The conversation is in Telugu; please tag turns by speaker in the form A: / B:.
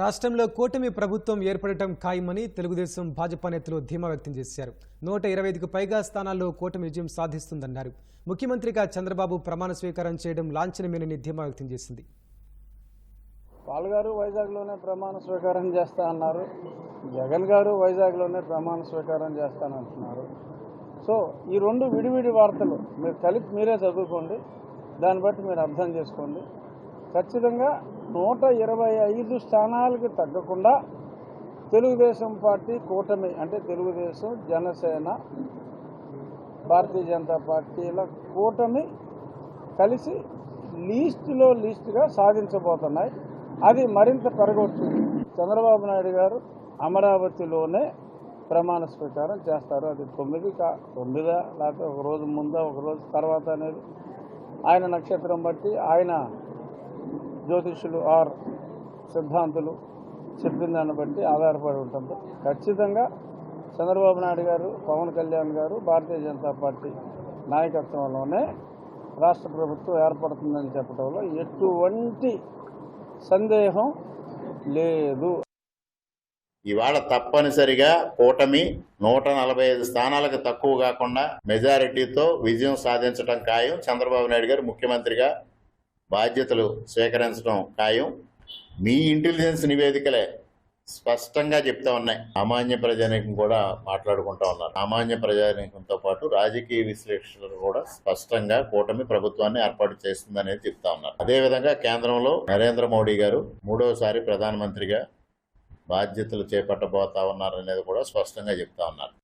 A: రాష్ట్రంలో కూటమి ప్రభుత్వం ఏర్పడటం ఖాయమని తెలుగుదేశం భాజపా నేతలు ధీమా వ్యక్తం చేశారు. నూట ఇరవై ఐదుకు పైగా స్థానాల్లో కూటమి విజయం సాధిస్తుందన్నారు. ముఖ్యమంత్రిగా చంద్రబాబు ప్రమాణ స్వీకారం చేయడం లాంఛనమేనని ధీమా వ్యక్తం చేసింది.
B: పాల్గారు వైజాగ్లోనే ప్రమాణ స్వీకారం చేస్తా అన్నారు. జగన్ గారు వైజాగ్లోనే ప్రమాణ స్వీకారం చేస్తానంటున్నారు సో ఈ రెండు విడివిడి వార్తలు మీరు కలిపి మీరే చదువుకోండి. దాన్ని బట్టి మీరు అర్థం చేసుకోండి. ఖచ్చితంగా నూట ఇరవై ఐదు స్థానాలకు తగ్గకుండా తెలుగుదేశం పార్టీ కూటమి అంటే తెలుగుదేశం జనసేన భారతీయ జనతా పార్టీల కూటమి కలిసి లీస్టులో లీస్టుగా సాధించబోతున్నాయి. అది మరింత పెరగవచ్చు చంద్రబాబు నాయుడు గారు అమరావతిలోనే ప్రమాణ స్వీకారం చేస్తారు. అది తొమ్మిది కా తొమ్మిదా లేకపోతే ఒక రోజు ముందా ఒక రోజు తర్వాత అనేది ఆయన నక్షత్రం బట్టి ఆయన జ్యోతిష్యులు ఆర్ సిద్ధాంతులు చెప్పిన దాన్ని బట్టి ఆధారపడి ఉంటుంది. ఖచ్చితంగా చంద్రబాబు నాయుడు గారు పవన్ కళ్యాణ్ గారు భారతీయ జనతా పార్టీ నాయకత్వంలోనే రాష్ట్ర ప్రభుత్వం ఏర్పడుతుందని చెప్పడంలో ఎటువంటి సందేహం లేదు.
C: ఇవాళ తప్పనిసరిగా కూటమి నూట నలభై ఐదు స్థానాలకు తక్కువ కాకుండా మెజారిటీతో విజయం సాధించడం ఖాయం చంద్రబాబు నాయుడు గారు ముఖ్యమంత్రిగా బాధ్యతలు స్వీకరించడం ఖాయం. మీ ఇంటెలిజెన్స్ నివేదికలే స్పష్టంగా చెప్తా ఉన్నాయి. సామాన్య ప్రజానీకం కూడా మాట్లాడుకుంటా ఉన్నారు. సామాన్య ప్రజానీకంతో పాటు రాజకీయ విశ్లేషకులు కూడా స్పష్టంగా కూటమి ప్రభుత్వాన్ని ఏర్పాటు చేస్తుందనేది చెప్తా ఉన్నారు. అదేవిధంగా కేంద్రంలో నరేంద్ర మోడీ గారు మూడవసారి ప్రధానమంత్రిగా బాధ్యతలు చేపట్టబోతా ఉన్నారనేది కూడా స్పష్టంగా చెప్తా ఉన్నారు.